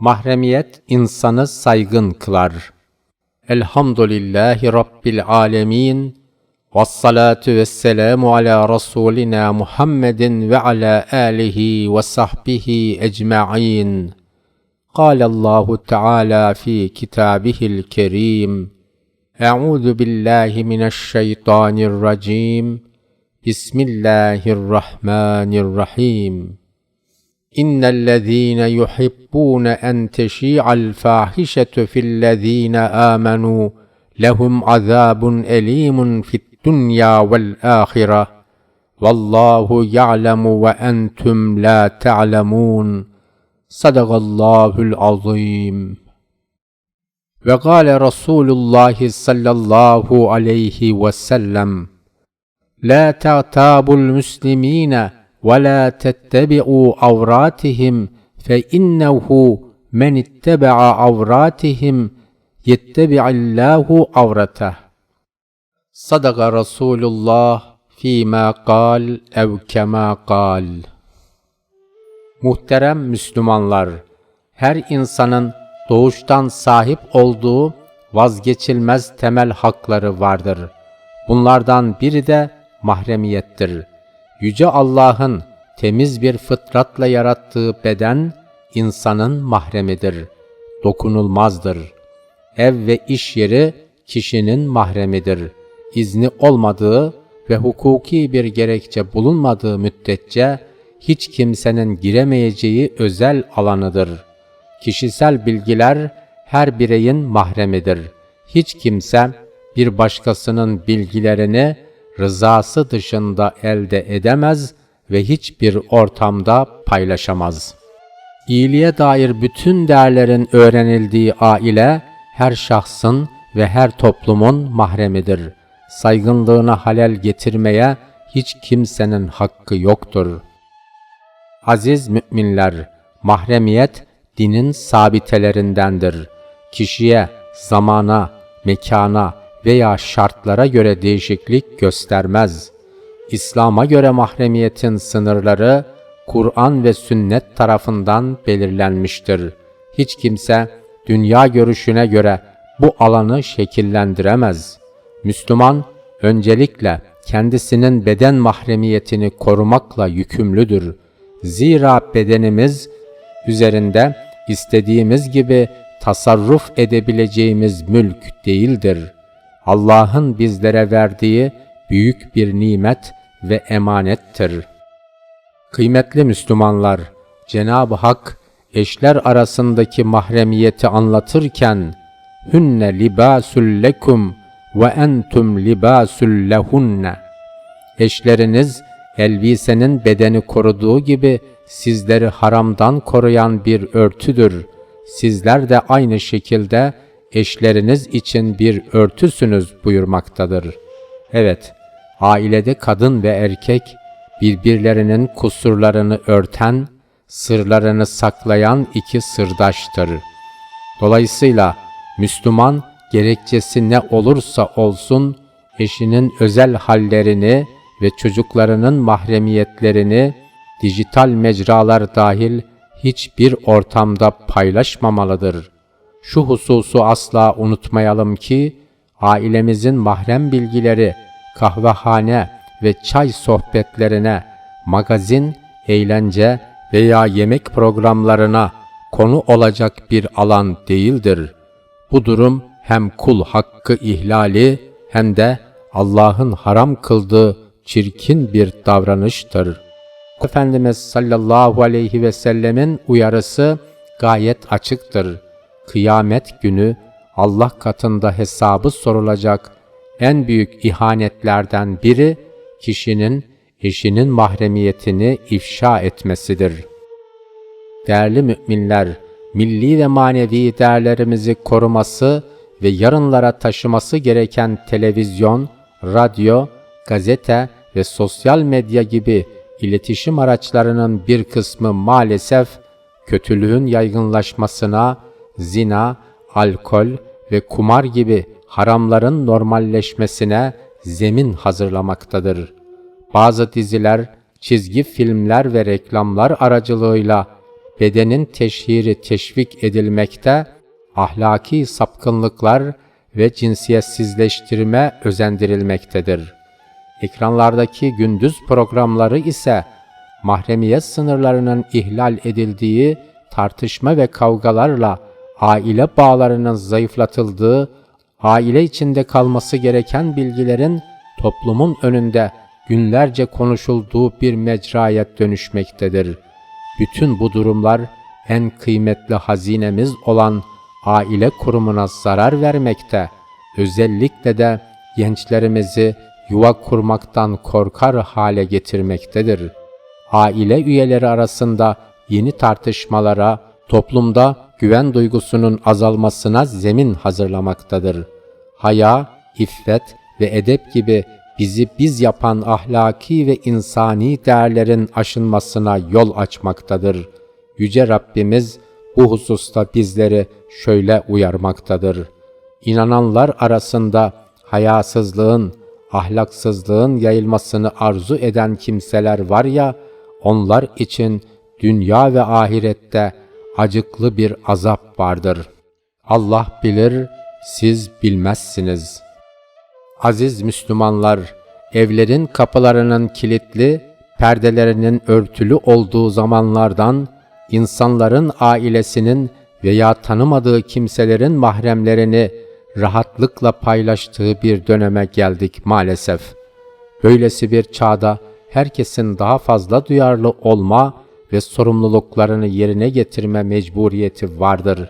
Mahremiyet insanı saygın kılar. Elhamdülillahi Rabbil alemin. Vessalatu vesselamu ala Rasulina Muhammedin ve ala alihi ve sahbihi ecma'in. قال الله تعالى في كتابه الكريم أعوذ بالله من الشيطان الرجيم بسم الله الرحمن الرحيم إن الذين يحبون أن تشيع الفاحشة في الذين آمنوا لهم عذاب أليم في الدنيا والآخرة والله يعلم وأنتم لا تعلمون صدق الله العظيم. وقال رسول الله صلى الله عليه وسلم لا تغتابوا المسلمين ولا تتبعوا عوراتهم فإنه من اتبع عوراتهم يتبع الله عورته صدق رسول الله فيما قال أو كما قال Muhterem Müslümanlar, her insanın doğuştan sahip olduğu vazgeçilmez temel hakları vardır. Bunlardan biri de mahremiyettir. Yüce Allah'ın temiz bir fıtratla yarattığı beden insanın mahremidir. Dokunulmazdır. Ev ve iş yeri kişinin mahremidir. İzni olmadığı ve hukuki bir gerekçe bulunmadığı müddetçe hiç kimsenin giremeyeceği özel alanıdır. Kişisel bilgiler her bireyin mahremidir. Hiç kimse bir başkasının bilgilerini rızası dışında elde edemez ve hiçbir ortamda paylaşamaz. İyiliğe dair bütün değerlerin öğrenildiği aile her şahsın ve her toplumun mahremidir. Saygınlığına halel getirmeye hiç kimsenin hakkı yoktur.'' Aziz müminler, mahremiyet dinin sabitelerindendir. Kişiye, zamana, mekana veya şartlara göre değişiklik göstermez. İslam'a göre mahremiyetin sınırları Kur'an ve sünnet tarafından belirlenmiştir. Hiç kimse dünya görüşüne göre bu alanı şekillendiremez. Müslüman öncelikle kendisinin beden mahremiyetini korumakla yükümlüdür. Zira bedenimiz üzerinde istediğimiz gibi tasarruf edebileceğimiz mülk değildir. Allah'ın bizlere verdiği büyük bir nimet ve emanettir. Kıymetli Müslümanlar, Cenab-ı Hak eşler arasındaki mahremiyeti anlatırken hünne libasul lekum ve entum libasul lehunne eşleriniz elbisenin bedeni koruduğu gibi sizleri haramdan koruyan bir örtüdür. Sizler de aynı şekilde eşleriniz için bir örtüsünüz buyurmaktadır. Evet, ailede kadın ve erkek birbirlerinin kusurlarını örten, sırlarını saklayan iki sırdaştır. Dolayısıyla Müslüman gerekçesi ne olursa olsun eşinin özel hallerini ve çocuklarının mahremiyetlerini dijital mecralar dahil hiçbir ortamda paylaşmamalıdır. Şu hususu asla unutmayalım ki ailemizin mahrem bilgileri kahvehane ve çay sohbetlerine, magazin, eğlence veya yemek programlarına konu olacak bir alan değildir. Bu durum hem kul hakkı ihlali hem de Allah'ın haram kıldığı çirkin bir davranıştır. Efendimiz sallallahu aleyhi ve sellemin uyarısı gayet açıktır. Kıyamet günü Allah katında hesabı sorulacak en büyük ihanetlerden biri kişinin eşinin mahremiyetini ifşa etmesidir. Değerli müminler, milli ve manevi değerlerimizi koruması ve yarınlara taşıması gereken televizyon, radyo, gazete ve sosyal medya gibi iletişim araçlarının bir kısmı maalesef kötülüğün yaygınlaşmasına, zina, alkol ve kumar gibi haramların normalleşmesine zemin hazırlamaktadır. Bazı diziler, çizgi filmler ve reklamlar aracılığıyla bedenin teşhiri teşvik edilmekte, ahlaki sapkınlıklar ve cinsiyetsizleştirme özendirilmektedir. Ekranlardaki gündüz programları ise mahremiyet sınırlarının ihlal edildiği tartışma ve kavgalarla aile bağlarının zayıflatıldığı, aile içinde kalması gereken bilgilerin toplumun önünde günlerce konuşulduğu bir mecraya dönüşmektedir. Bütün bu durumlar en kıymetli hazinemiz olan aile kurumuna zarar vermekte, özellikle de gençlerimizi yuva kurmaktan korkar hale getirmektedir. Aile üyeleri arasında yeni tartışmalara, toplumda güven duygusunun azalmasına zemin hazırlamaktadır. Haya, iffet ve edep gibi bizi biz yapan ahlaki ve insani değerlerin aşınmasına yol açmaktadır. Yüce Rabbimiz bu hususta bizleri şöyle uyarmaktadır. İnananlar arasında hayasızlığın, ahlaksızlığın yayılmasını arzu eden kimseler var ya, onlar için dünya ve ahirette acıklı bir azap vardır. Allah bilir, siz bilmezsiniz. Aziz Müslümanlar, evlerin kapılarının kilitli, perdelerinin örtülü olduğu zamanlardan, insanların ailesinin veya tanımadığı kimselerin mahremlerini rahatlıkla paylaştığı bir döneme geldik maalesef. Böylesi bir çağda herkesin daha fazla duyarlı olma ve sorumluluklarını yerine getirme mecburiyeti vardır.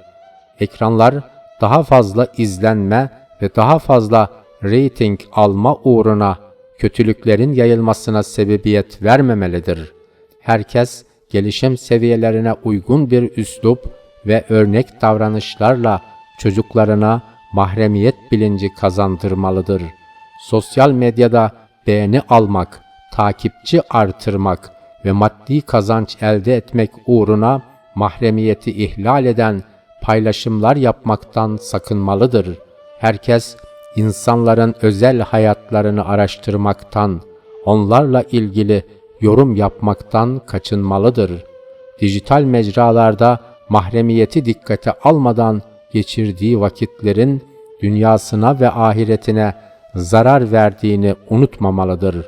Ekranlar daha fazla izlenme ve daha fazla reyting alma uğruna kötülüklerin yayılmasına sebebiyet vermemelidir. Herkes gelişim seviyelerine uygun bir üslup ve örnek davranışlarla çocuklarına mahremiyet bilinci kazandırmalıdır. Sosyal medyada beğeni almak, takipçi artırmak ve maddi kazanç elde etmek uğruna mahremiyeti ihlal eden paylaşımlar yapmaktan sakınmalıdır. Herkes insanların özel hayatlarını araştırmaktan, onlarla ilgili yorum yapmaktan kaçınmalıdır. Dijital mecralarda mahremiyeti dikkate almadan geçirdiği vakitlerin dünyasına ve ahiretine zarar verdiğini unutmamalıdır.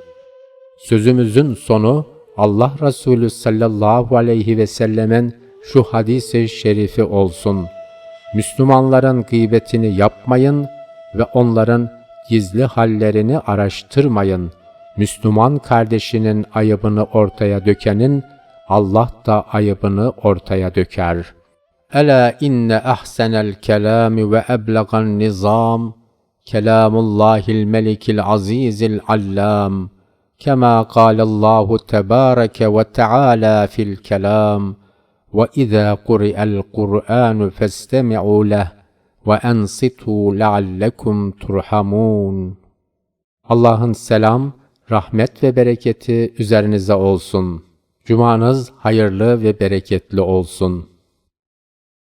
Sözümüzün sonu Allah Resulü sallallahu aleyhi ve sellemin şu hadisi şerifi olsun. Müslümanların gıybetini yapmayın ve onların gizli hallerini araştırmayın. Müslüman kardeşinin ayıbını ortaya dökenin Allah da ayıbını ortaya döker. Ela inne ahsenel kelami ve eblegan nizam kelamullahil melikil azizil allam tebâreke ve teâlâ fil kelam ve izâ kuri'el Kur'anu festemi'û leh ve ensitu leallekum turhamun. Allah'ın selam, rahmet ve bereketi üzerinize olsun. Cumanız hayırlı ve bereketli olsun.''